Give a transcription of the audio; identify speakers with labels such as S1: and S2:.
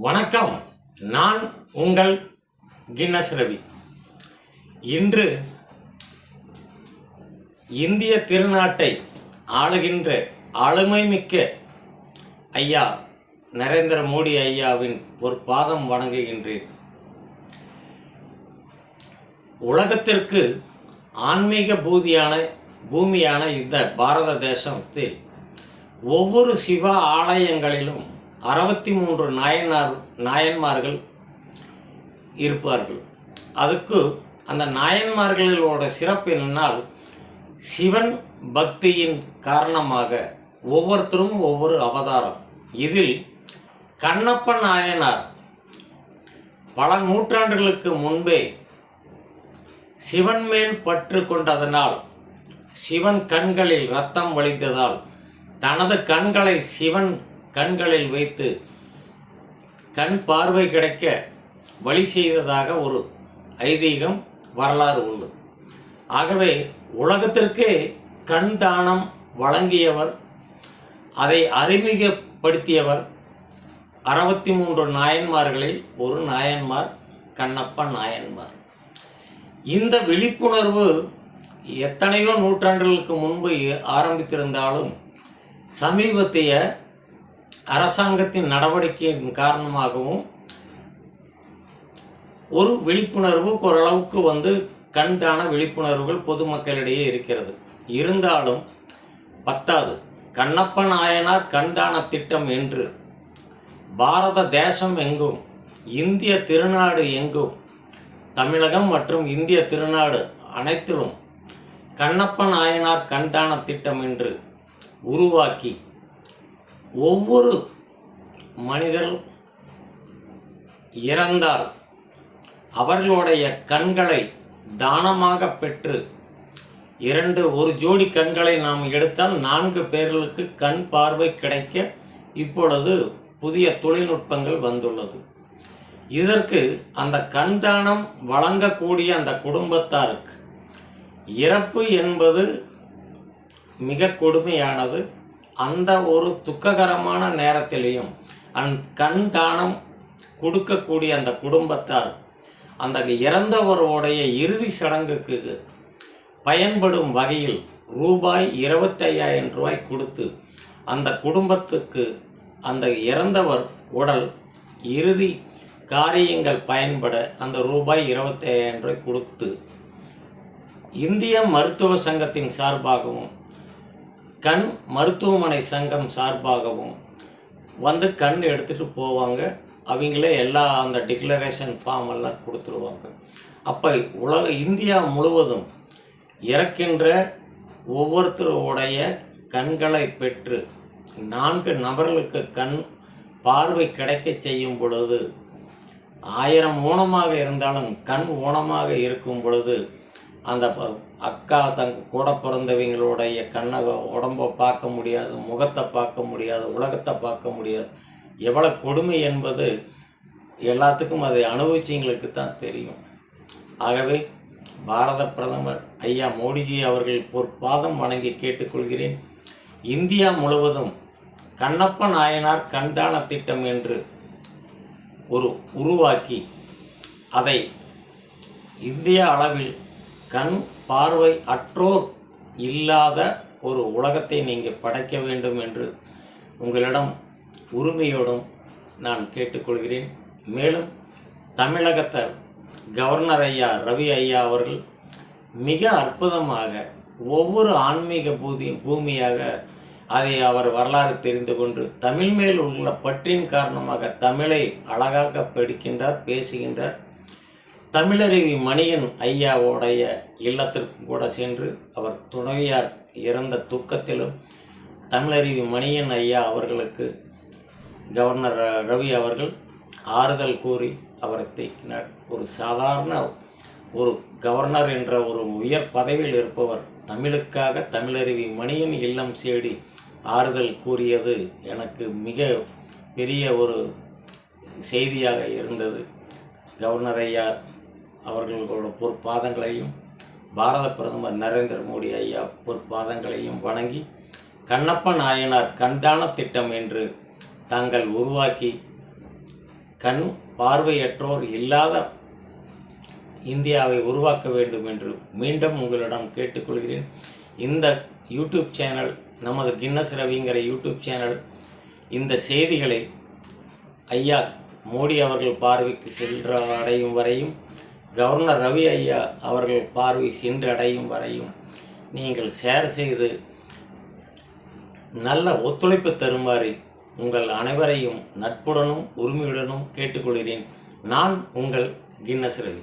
S1: வணக்கம். நான் உங்கள் கின்னஸ் ரவி. இன்று இந்திய திருநாட்டை ஆளுகின்ற ஆளுமை மிக்க ஐயா நரேந்திர மோடி ஐயாவின் ஒரு பாதம் வணங்குகின்றேன். உலகத்திற்கு ஆன்மீக பூதியான பூமியான இந்த பாரத தேசத்தில் ஒவ்வொரு சிவ ஆலயங்களிலும் அறுபத்தி மூன்று நாயனார் நாயன்மார்கள் இருப்பார்கள். அதுக்கு அந்த நாயன்மார்களோட சிறப்பு என்னென்னால் சிவன் பக்தியின் காரணமாக ஒவ்வொருத்தரும் ஒவ்வொரு அவதாரம். இதில் கண்ணப்ப நாயனார் பல நூற்றாண்டுகளுக்கு முன்பே சிவன் மேல் பற்று கொண்டதனால் சிவன் கண்களில் ரத்தம் வழிந்ததால் தனது கண்களை சிவன் கண்களில் வைத்து கண் பார்வை கிடைக்க வழி செய்ததாக ஒரு ஐதீகம் வரலாறு உள்ளது. ஆகவே உலகத்திற்கே கண் தானம் வழங்கியவர் அதை அறிமுகப்படுத்தியவர் அறுபத்தி மூன்று நாயன்மார்களில் ஒரு நாயன்மார் கண்ணப்ப நாயன்மார். இந்த விழிப்புணர்வு எத்தனையோ நூற்றாண்டுகளுக்கு முன்பு ஆரம்பித்திருந்தாலும் சமீபத்திய அரசாங்கத்தின் நடவடிக்கையின் காரணமாகவும் ஒரு விழிப்புணர்வு ஓரளவுக்கு வந்து கண்தான விழிப்புணர்வுகள் பொதுமக்களிடையே இருக்கிறது. இருந்தாலும் பத்தாது. கண்ணப்ப நாயனார் கண்தான திட்டம் என்று பாரத தேசம் எங்கும் இந்திய திருநாடு எங்கும் தமிழகம் மற்றும் இந்திய திருநாடு அனைத்திலும் கண்ணப்ப நாயனார் கண்தான திட்டம் என்று உருவாக்கி ஒவ்வொரு மனிதர் இறந்தால் அவர்களுடைய கண்களை தானமாக பெற்று இரண்டு ஒரு ஜோடி கண்களை நாம் எடுத்தால் நான்கு பேர்களுக்கு கண் பார்வை கிடைக்க இப்பொழுது புதிய தொழில்நுட்பங்கள் வந்துள்ளது. இதற்கு அந்த கண் தானம் வழங்கக்கூடிய அந்த குடும்பத்தாருக்கு இறப்பு என்பது மிக கொடுமையானது. அந்த ஒரு துக்ககரமான நேரத்திலையும் அந் கண் தானம் கொடுக்கக்கூடிய அந்த குடும்பத்தார் அந்த இறந்தவருடைய இறுதி சடங்குக்கு பயன்படும் வகையில் ரூபாய் இருபத்தையாயிரம் ரூபாய் கொடுத்து அந்த குடும்பத்துக்கு அந்த இறந்தவர் உடல் இறுதி காரியங்கள் பயன்பட அந்த ரூபாய் இருபத்தையாயிரம் ரூபாய் கொடுத்து இந்திய மருத்துவ சங்கத்தின் சார்பாகவும் கண் மருத்துவமனை சங்கம் சார்பாகவும் வந்து கண் எடுத்துகிட்டு போவாங்க. அவங்களே எல்லா அந்த டிக்ளரேஷன் ஃபார்ம் எல்லாம் கொடுத்துருவாங்க. அப்போ உலக இந்தியா முழுவதும் இறக்கின்ற ஒவ்வொருத்தருடைய கண்களை பெற்று நான்கு நபர்களுக்கு கண் பார்வை கிடைக்க செய்யும் பொழுது ஆயிரம் ஊனமாக இருந்தாலும் கண் ஊனமாக இருக்கும் பொழுது அந்த ப- அக்கா தங் கூட பிறந்தவங்களுடைய கண்ணை உடம்பை பார்க்க முடியாது முகத்தை பார்க்க முடியாது உலகத்தை பார்க்க முடியாது. எவ்வளோ கொடுமை என்பது எல்லாத்துக்கும் அதை அனுபவிச்சவங்களுக்கு தான் தெரியும். ஆகவே பாரத பிரதமர் ஐயா மோடிஜி அவர்கள் பொற்பாதம் வணங்கி கேட்டுக்கொள்கிறேன். இந்தியா முழுவதும் கண்ணப்ப நாயனார் கண்தான திட்டம் என்று ஒரு உருவாக்கி அதை இந்திய அளவில் கண் பார்வை அற்றோர் இல்லாத ஒரு உலகத்தை நீங்கள் படைக்க வேண்டும் என்று உங்களிடம் உரிமையோடும் நான் கேட்டுக்கொள்கிறேன். மேலும் தமிழகத்தை கவர்னர் ஐயா ரவி ஐயா அவர்கள் மிக அற்புதமாக ஒவ்வொரு ஆன்மீக பூதி பூமியாக அதை அவர் வரலாறு தெரிந்து கொண்டு தமிழ் மேல் உள்ள பற்றின் காரணமாக தமிழை அழகாக படிக்கின்றார் பேசுகின்றார். தமிழருவி மணியன் ஐயாவோடைய இல்லத்திற்கு கூட சென்று அவர் துணைவியார் இறந்த துக்கத்திலும் தமிழருவி மணியன் ஐயா அவர்களுக்கு கவர்னர் ரவி அவர்கள் ஆறுதல் கூறி அவரை தேக்கினார். ஒரு சாதாரண ஒரு கவர்னர் என்ற ஒரு உயர் பதவியில் இருப்பவர் தமிழுக்காக தமிழருவி மணியின் இல்லம் சேடி ஆறுதல் கூறியது எனக்கு மிக பெரிய ஒரு செய்தியாக இருந்தது. கவர்னர் ஐயா அவர்களோட பொற்பாதங்களையும் பாரத பிரதமர் நரேந்திர மோடி ஐயா பொற்பாதங்களையும் வணங்கி கண்ணப்ப நாயனார் கண்தான திட்டம் என்று தாங்கள் உருவாக்கி கண் பார்வையற்றோர் இல்லாத இந்தியாவை உருவாக்க வேண்டும் என்று மீண்டும் உங்களிடம் கேட்டுக்கொள்கிறேன். இந்த யூடியூப் சேனல் நமது கின்னஸ் ரவிங்கிற யூடியூப் சேனல் இந்த செய்திகளை ஐயா மோடி அவர்கள் பார்வைக்கு சென்ற அடையும் வரையும் கவர்னர் ரவி ஐயா அவர்கள் பார்வை சென்றடையும் வரையும் நீங்கள் ஷேர் செய்து நல்ல ஒத்துழைப்பு தருமாறு உங்கள் அனைவரையும் நட்புடனும் உரிமையுடனும் கேட்டுக்கொள்கிறேன். நான் உங்கள் கின்னஸ் ரவி.